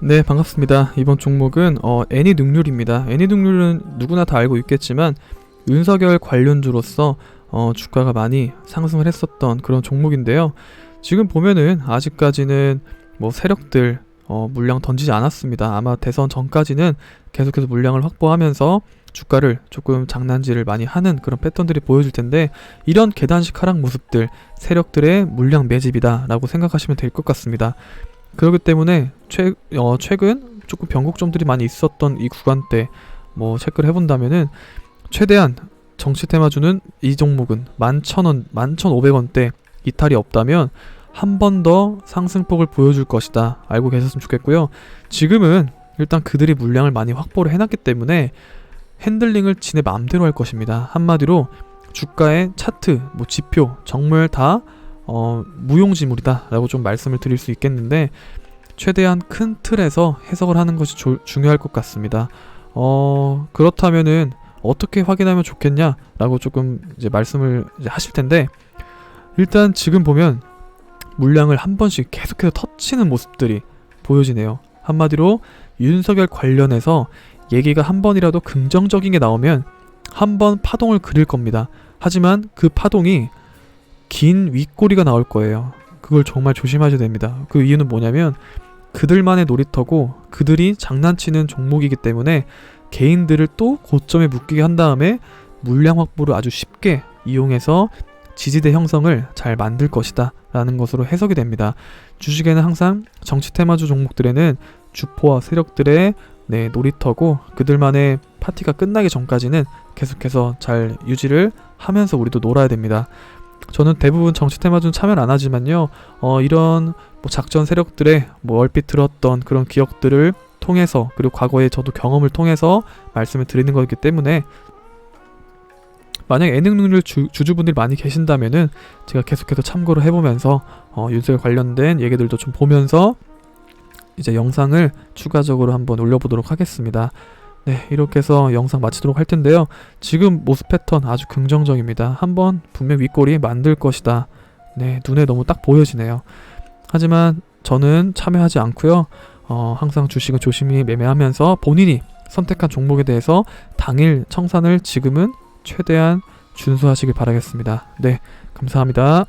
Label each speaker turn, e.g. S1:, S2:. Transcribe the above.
S1: 네, 반갑습니다. 이번 종목은 어, 애니 능률입니다. 애니 능률은 누구나 다 알고 있겠지만 윤석열 관련주로서 어, 주가가 많이 상승을 했었던 그런 종목인데요. 지금 보면은 아직까지는 뭐 세력들 어, 물량 던지지 않았습니다. 아마 대선 전까지는 계속해서 물량을 확보하면서 주가를 조금 장난질을 많이 하는 그런 패턴들이 보여줄 텐데 이런 계단식 하락 모습들 세력들의 물량 매집이다 라고 생각하시면 될 것 같습니다. 그렇기 때문에 최, 어, 최근 조금 변곡점들이 많이 있었던 이 구간대 뭐 체크를 해본다면은 최대한 정치 테마주는 이 종목은 11,000원, 11,500원대 이탈이 없다면 한 번 더 상승폭을 보여줄 것이다 알고 계셨으면 좋겠고요. 지금은 일단 그들이 물량을 많이 확보를 해놨기 때문에 핸들링을 지네 마음대로 할 것입니다. 한마디로 주가의 차트, 뭐 지표, 정말 다 어, 무용지물이다라고 좀 말씀을 드릴 수 있겠는데 최대한 큰 틀에서 해석을 하는 것이 조- 중요할 것 같습니다. 어, 그렇다면은 어떻게 확인하면 좋겠냐 라고 조금 이제 말씀을 이제 하실 텐데 일단 지금 보면 물량을 한 번씩 계속해서 터치는 모습들이 보여지네요. 한마디로 윤석열 관련해서 얘기가 한 번이라도 긍정적인 게 나오면 한 번 파동을 그릴 겁니다. 하지만 그 파동이 긴 윗꼬리가 나올 거예요. 그걸 정말 조심하셔야 됩니다. 그 이유는 뭐냐면 그들만의 놀이터고 그들이 장난치는 종목이기 때문에 개인들을 또 고점에 묶이게 한 다음에 물량 확보를 아주 쉽게 이용해서 지지대 형성을 잘 만들 것이다 라는 것으로 해석이 됩니다. 주식에는 항상 정치 테마주 종목들에는 주포와 세력들의 네, 놀이터고 그들만의 파티가 끝나기 전까지는 계속해서 잘 유지를 하면서 우리도 놀아야 됩니다. 저는 대부분 정치 테마주는 참여를 안 하지만요. 어, 이런 뭐 작전 세력들의 뭐 얼핏 들었던 그런 기억들을 통해서 그리고 과거에 저도 경험을 통해서 말씀을 드리는 거기 때문에 만약 예능 능률 주, 주주분들이 많이 계신다면은 제가 계속해서 참고를 해보면서 어, 윤석열 관련된 얘기들도 좀 보면서 이제 영상을 추가적으로 한번 올려보도록 하겠습니다. 네, 이렇게 해서 영상 마치도록 할 텐데요. 지금 모습 패턴 아주 긍정적입니다. 한번 분명 윗골이 만들 것이다. 네, 눈에 너무 딱 보여지네요. 하지만 저는 참여하지 않고요. 어, 항상 주식은 조심히 매매하면서 본인이 선택한 종목에 대해서 당일 청산을 지금은 최대한 준수하시길 바라겠습니다. 네, 감사합니다.